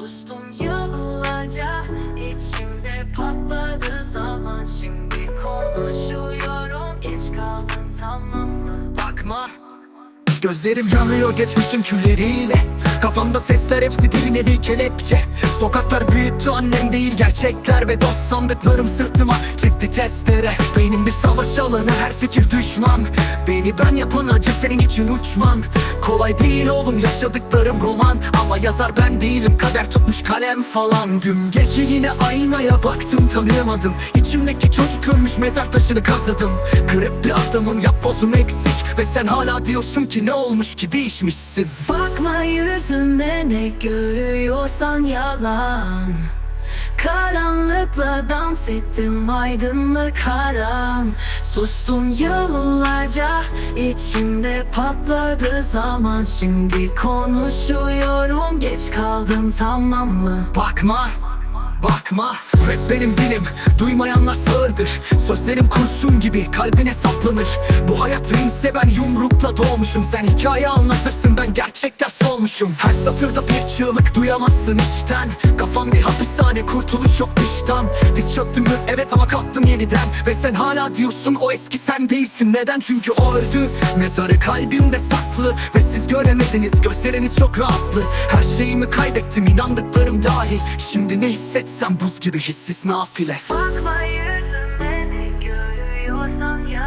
Sustum yıllarca içimde patladı zaman Şimdi konuşuyorum geç kaldın tamam mı? Bakma Gözlerim yanıyor geçmişin külleriyle. Kafamda sesler hepsi bir nevi kelepçe. Sokaklar büyüttü annem değil gerçekler Ve dost sandıklarım sırtıma gitti testere. Benim bir savaş alanı her fikir düşman. Beni ben yapan acı senin için uçman. Kolay değil oğlum yaşadıklarım roman. Ama yazar ben değilim kader tutmuş kalem falan. Dün gece yine aynaya baktım tanıyamadım. İçimdeki çocuk ölmüş mezar taşını kazıdım. Kırık bir adamım yap pozum eksik. Ve sen hala diyorsun ki olmuş ki değişmişsin? Bakma yüzüme ne görüyorsan yalan. Karanlıkla dans ettim aydınlık haram Sustum yıllarca içimde patladı zaman. Şimdi konuşuyorum geç kaldım tamam mı? Bakma Bakma Rap benim dilim. Duymayanlar sağırdır Sözlerim kurşun gibi kalbine saplanır. Bu hayat rimse ben yumrukla doğmuşum. Sen hikaye anlatırsın ben gerçekler solmuşum Her satırda bir çığlık duyamazsın içten. Kafam bir hapishane kurtuluş yok dıştan. Diz çöktüm mü? Evet ama kalktım yeniden. Ve sen hala diyorsun o eski sen değilsin. Neden? Çünkü o öldü. Mezarı kalbimde saklı. Ve siz göremediniz gözleriniz çok rahatlı. Her şeyimi kaybettim inandıklarım dahil. Şimdi ne hissetsem buz gibi hissiz nafile